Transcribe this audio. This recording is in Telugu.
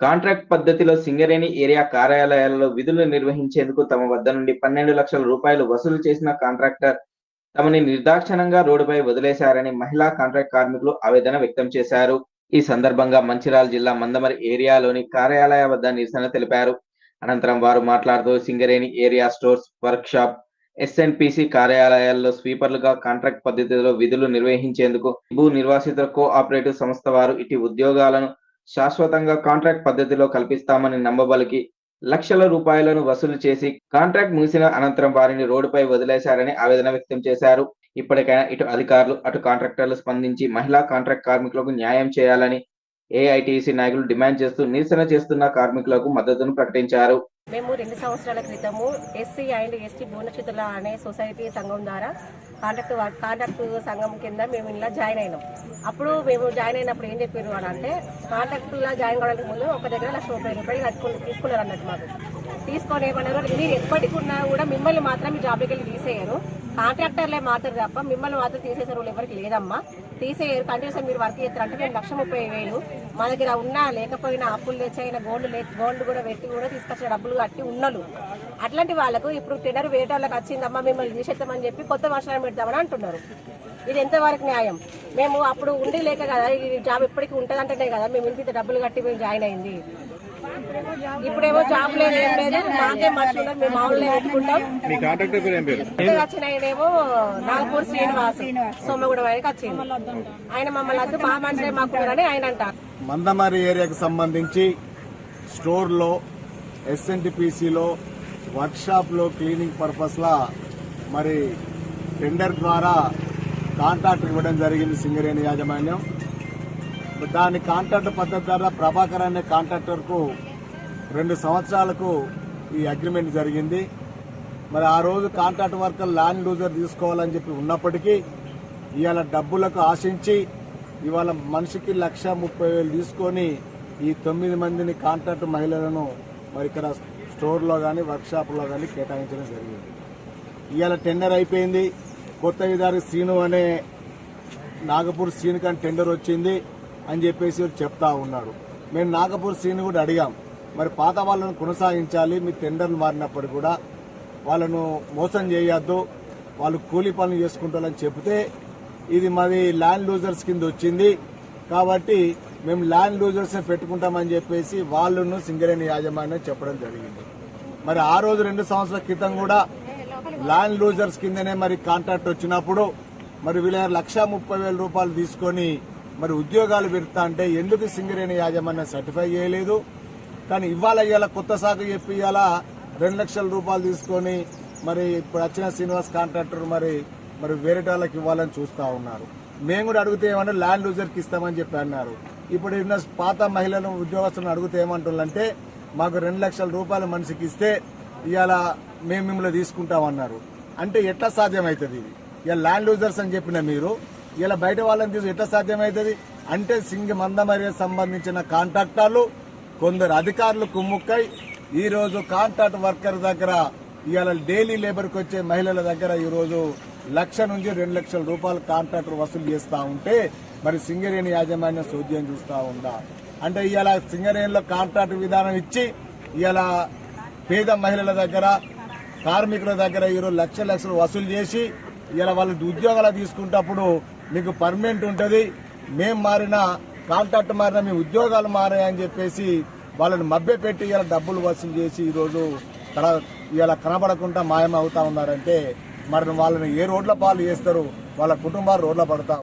కాంట్రాక్ట్ పద్ధతిలో సింగరేణి ఏరియా కార్యాలయాలలో విధులు నిర్వహించేందుకు తమ వద్ద నుండి పన్నెండు లక్షల రూపాయలు వసూలు చేసిన కాంట్రాక్టర్ తమని నిర్దాక్షణంగా రోడ్డుపై వదిలేశారని మహిళా కాంట్రాక్ట్ కార్మికులు ఆవేదన వ్యక్తం చేశారు. ఈ సందర్భంగా మంచిరాల జిల్లా మందమరి ఏరియాలోని కార్యాలయ వద్ద నిరసన తెలిపారు. అనంతరం వారు మాట్లాడుతూ Singareni area stores workshop SNPC కార్యాలయాల్లో స్వీపర్లుగా కాంట్రాక్ట్ పద్ధతిలో విధులు నిర్వహించేందుకు భూ నిర్వాసిత కోఆపరేటివ్ సంస్థ వారు ఇటు ఉద్యోగాలను శాశ్వతంగా కాంట్రాక్ట్ పద్ధతిలో కల్పిస్తామని నమ్మబలికి లక్షల రూపాయలను వసూలు చేసి కాంట్రాక్ట్ ముగిసిన అనంతరం వారిని రోడ్డుపై వదిలేశారని ఆవేదన వ్యక్తం చేశారు. ఇప్పటికైనా ఇటు అధికారులు అటు కాంట్రాక్టర్లు స్పందించి మహిళా కాంట్రాక్ట్ కార్మికులకు న్యాయం చేయాలని ఏఐటిసి నాయకులు డిమాండ్ చేస్తూ నిరసన చేస్తున్న కార్మికులకు మద్దతును ప్రకటించారు. మేము రెండు సంవత్సరాల క్రితము ఎస్సీ అండ్ ఎస్టీ భువనచితుల అనే సొసైటీ సంఘం ద్వారా కాంట్రాక్ట్ కాంట్రాక్ట్ సంఘం కింద మేము ఇలా జాయిన్ అయినాం. అప్పుడు మేము జాయిన్ అయినప్పుడు ఏం చెప్పారు అని అంటే కాంట్రాక్ట్లో జాయిన్ కావడానికి ముందు ఒక దగ్గర లక్ష ముప్పై రూపాయలు కట్టుకుని తీసుకున్నారు అన్నట్టు మాకు. తీసుకొని ఏమన్నారు మీరు ఎప్పటికి ఉన్నా కూడా మిమ్మల్ని మాత్రం మీ జాబ్లోకి వెళ్ళి తీసేయరు. కాంట్రాక్టర్లే మాత్రం తప్ప మిమ్మల్ని మాత్రం తీసేసే వాళ్ళు ఎవరికి లేదమ్మా. తీసేయరు కంటిన్యూస్ మీరు వర్క్ చేస్తారు. అంటే మేము లక్ష ముప్పై వేలు. మా దగ్గర ఉన్నా లేకపోయినా అప్పులు తెచ్చైనా గోల్డ్ లే గోల్డ్ కూడా పెట్టి కూడా తీసుకొచ్చిన డబ్బులు కట్టి ఉన్నలు. అట్లాంటి వాళ్ళకు ఇప్పుడు టెండర్ వేరే వాళ్ళకి వచ్చిందమ్మా మిమ్మల్ని తీసేద్దామని చెప్పి కొత్త వర్షాలు పెడతామని అంటున్నారు. ఇది ఎంతవరకు న్యాయం? మేము అప్పుడు ఉండి లేక కదా ఈ జాబ్ ఎప్పటికీ ఉంటదంటేనే కదా మేము ఇంత డబ్బులు కట్టి మేము జాయిన్ అయింది. ఇప్పుడేమో జాబ్ లేదు ఏం లేదు. మాకే మనుషులు ఉన్నారు, మేము మామూలు పెట్టుకుంటాం. మీ కాంట్రాక్టర్ పేరు ఏం పేరు? కొత్తగా వచ్చిన ఆయనేమో నాగపూర్ శ్రీనివాస్ సోమగూడ వారికి వచ్చింది. ఆయన మమ్మల్ని వద్దు మా మనుషులే మాకు అని ఆయన అంటారు. మందమారి ఏరియాకి సంబంధించి స్టోర్లో ఎస్ఎన్టీపీసీలో వర్క్షాప్లో క్లీనింగ్ పర్పస్లా మరి టెండర్ ద్వారా కాంట్రాక్ట్ ఇవ్వడం జరిగింది సింగరేణి యాజమాన్యం. దాని కాంట్రాక్ట్ పద్ధతి ద్వారా ప్రభాకర్ అనే కాంట్రాక్టర్కు రెండు సంవత్సరాలకు ఈ అగ్రిమెంట్ జరిగింది. మరి ఆ రోజు కాంట్రాక్ట్ వర్కర్ ల్యాండ్ లూజర్ తీసుకోవాలని చెప్పి ఉన్నప్పటికీ ఇవాళ డబ్బులకు ఆశించి ఇవాళ మనిషికి లక్ష ముప్పై వేలు తీసుకొని ఈ తొమ్మిది మందిని కాంట్రాక్ట్ మహిళలను మరి ఇక్కడ స్టోర్లో కానీ వర్క్షాప్లో కానీ కేటాయించడం జరిగింది. ఇవాళ టెండర్ అయిపోయింది. కొత్త విధారి శ్రీను అనే నాగపూర్ శ్రీను కానీ టెండర్ వచ్చింది. అని చెప్పేసి చెప్తా ఉన్నాడు మేము నాగపూర్ శ్రీను కూడా అడిగాం. మరి పాత వాళ్ళను కొనసాగించాలి మీ టెండర్లు మారినప్పుడు కూడా వాళ్ళను మోసం చేయొద్దు వాళ్ళు కూలీ పనులు చేసుకుంటారని చెప్తే ఇది మాది ల్యాండ్ లూజర్స్ కింద వచ్చింది. కాబట్టి మేము ల్యాండ్ లూజర్స్ పెట్టుకుంటామని చెప్పేసి వాళ్ళను సింగరేణి యాజమాన్యం చెప్పడం జరిగింది. మరి ఆ రోజు రెండు సంవత్సరాల క్రితం కూడా ల్యాండ్ లూజర్స్ కిందనే మరి కాంట్రాక్ట్ వచ్చినప్పుడు మరి వీళ్ళ లక్ష ముప్పై వేల రూపాయలు తీసుకొని మరి ఉద్యోగాలు పెడతా అంటే ఎందుకు సింగరేణి యాజమాన్యం సర్టిఫై చేయలేదు? కానీ ఇవాళ ఇవాళ కొత్త శాఖ చెప్పి ఇవాళ రెండు లక్షల రూపాయలు తీసుకొని మరి ఇప్పుడు వచ్చిన శ్రీనివాస్ కాంట్రాక్టర్ మరి మరి వేరే వాళ్ళకి ఇవ్వాలని చూస్తూ ఉన్నారు. మేము కూడా అడిగితే ఏమన్నా ల్యాండ్ లూజర్కి ఇస్తామని చెప్పి అన్నారు. ఇప్పుడు ఉన్న పాత మహిళలను ఉద్యోగస్తులను అడిగితే ఏమంటుందంటే మాకు రెండు లక్షల రూపాయలు మనిషికి ఇస్తే ఇవాళ మేము మిమ్మల్ని తీసుకుంటామన్నారు. అంటే ఎట్లా సాధ్యమవుతుంది ఇది? ఇక ల్యాండ్ లూజర్స్ అని చెప్పిన మీరు ఇలా బయట వాళ్ళని తీసు ఎట్లా సాధ్యమవుతుంది అంటే సింగి మందమర్య సంబంధించిన కాంట్రాక్టర్లు కొందరు అధికారులు కుమ్ముక్కై ఈరోజు కాంట్రాక్ట్ వర్కర్ దగ్గర ఇవాళ డైలీ లేబర్కి వచ్చే మహిళల దగ్గర ఈరోజు లక్ష నుంచి రెండు లక్షల రూపాయలు కాంట్రాక్టర్ వసూలు చేస్తూ ఉంటే మరి సింగరేణి యాజమాన్యం సోద్యం చూస్తూ ఉందా? అంటే ఇవాళ సింగరేణిలో కాంట్రాక్ట్ విధానం ఇచ్చి ఇవాళ పేద మహిళల దగ్గర కార్మికుల దగ్గర ఈరోజు లక్ష లక్షలు వసూలు చేసి ఇలా వాళ్ళ ఉద్యోగాలు తీసుకుంటప్పుడు మీకు పర్మనెంట్ ఉంటుంది. మేము మారినా కాంట్రాక్ట్ మారినా మీ ఉద్యోగాలు మారాయని చెప్పేసి వాళ్ళని మభ్య పెట్టి ఇలా డబ్బులు వసూలు చేసి ఈరోజు ఇలా కనబడకుండా మాయమవుతా ఉన్నారంటే మరి వాళ్ళని ఏ రోడ్ల పాలు చేస్తారు? వాళ్ళ కుటుంబాలు రోడ్ల పడతా